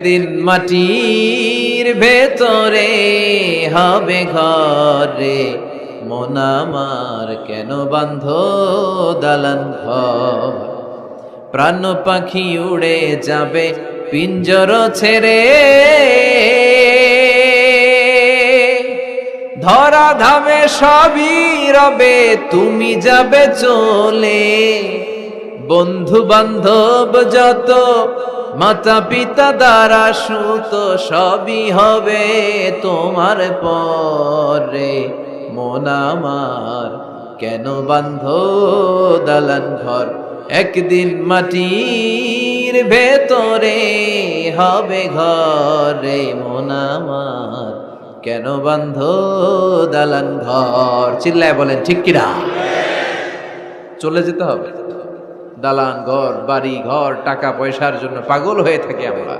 দিন মাটির ভেতরে হবে ঘরে, মন আমার কেন বান্ধ দালান ঘর? প্রাণ পাখি উড়ে যাবে, পিঞ্জর ছেড়ে। ধরা ধামে সবই রবে, তুমি যাবে চলে। বন্ধু বান্ধব যত মাতা পিতা দ্বারা সুত সবই হবে তোমার পরে। মন আমার কেন বান্ধ দালান ঘর? একদিন মাটির ভেতরে হবে ঘরে। মন আমার কেন বান্ধ দালান ঘর? চিল্লায় বলেন, ঠিক কিনা? চলে যেতে হবে। দালান ঘর বাড়ি ঘর টাকা পয়সার জন্য পাগল হয়ে থাকি আমরা।